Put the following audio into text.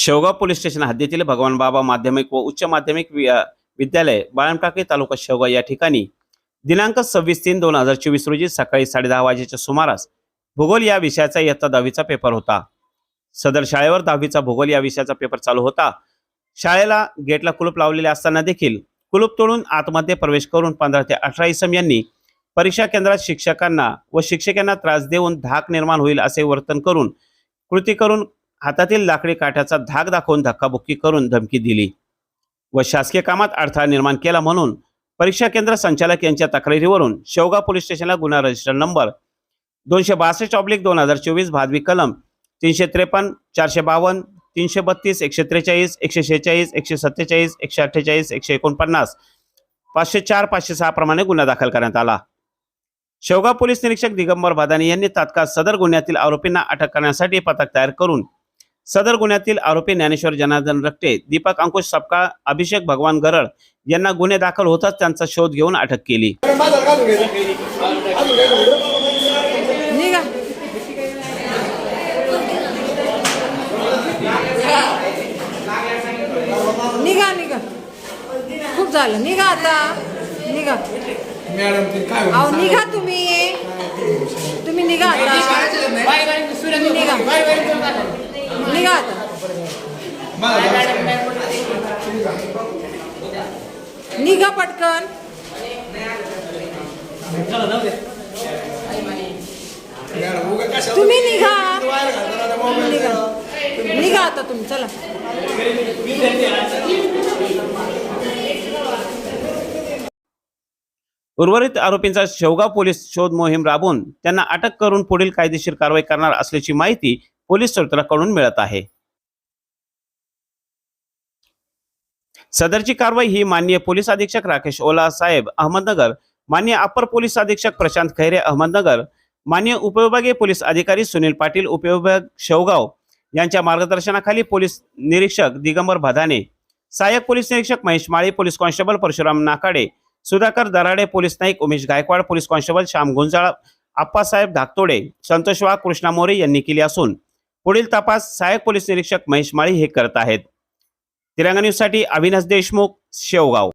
Shevgaon police station हद्दीतील भगवान बाबा माध्यमिक व उच्च माध्यमिक वि- विद्यालय बाळमटाके तालुका शेवगाव या ठिकाणी दिनांक सव्वीस तीन दोन हजार चोवीस रोजी सकाळी साडेदहा वाजेच्या सुमारास भूगोल या विषयाचा इयत्ता दहावीचा पेपर होता. सदर शाळेवर दहावीचा भूगोल या विषयाचा पेपर चालू होता. शाळेला गेटला कुलूप लावलेले असताना देखील कुलूप तोडून आतमध्ये प्रवेश करून पंधरा ते अठरा इसम यांनी परीक्षा केंद्रात शिक्षकांना व शिक्षकांना त्रास देऊन धाक निर्माण होईल असे वर्तन करून कृती करून हातातील लाकडी काठ्याचा धाक दाखवून धक्काबुक्की करून धमकी दिली. व शासकीय कामात अडथळा निर्माण केला म्हणून परीक्षा केंद्र संचालक यांच्या तक्रारीवरून शेवगाव पोलीस स्टेशनला गुन्हा रजिस्टर नंबर दोनशे बासष्ट ऑब्लिक दोन हजार चोवीस भादवी कलम तीनशे त्रेपन्न चारशे बावन्न तीनशे बत्तीस एकशे त्रेचाळीस एकशे शेहेचाळीस एकशे सत्तेचाळीस एकशे अठ्ठेचाळीस एकशे एकोणपन्नास पाचशे चार पाचशे सहा प्रमाणे गुन्हा दाखल करण्यात आला. शेवगाव पोलीस निरीक्षक दिगंबर भादानी यांनी तात्काळ सदर गुन्ह्यातील आरोपींना अटक करण्यासाठी पथक तयार करून सदर गुन्ह्यातील आरोपी ज्ञानेश्वर जनार्दन रक्टे दीपक अंकुश सपकाळ अभिषेक भगवान गरळ यांना गुन्हे दाखल होताच त्यांचा शोध घेऊन अटक केली. निघा. निघा निघा. खूप झालं. निघा आता. निघा? अहो निघा तुम्ही. तुम्ही निघा आता. तुम्ही निघा निघा निघा पटकन. तुम्ही निघा. निघा. निघा आता तुम्ही चला. उर्वरित आरोपींचा शेवगाव पोलीस शोध मोहीम राबवून त्यांना अटक करून पुढील कायदेशीर कारवाई करणार असल्याची माहिती पोलीस सूत्राकडून मिळत आहे. सदरची कारवाई ही माननीय पोलीस अधीक्षक राकेश ओला साहेब अहमदनगर. माननीय अपर पोलीस अधीक्षक प्रशांत खैरे अहमदनगर. माननीय उपविभागीय पोलीस अधिकारी सुनील पाटील उपविभाग शेवगाव. यांच्या मार्गदर्शनाखाली पोलीस निरीक्षक दिगंबर भदाने. सहाय्यक पोलीस निरीक्षक Mahesh Mali police constable Parshuram Nakade. Sudhakar Darade police Naik Umesh Gaikwad police constable Shyam Gunjal Appasaheb Dhaktode Santosh Wagh Krishna More यांनी केली असून पुढील तपास सहाय्यक पोलीस निरीक्षक महेश माळी हे करत आहेत. तिरंगा न्यूजसाठी अविनाश देशमुख शेवगाव.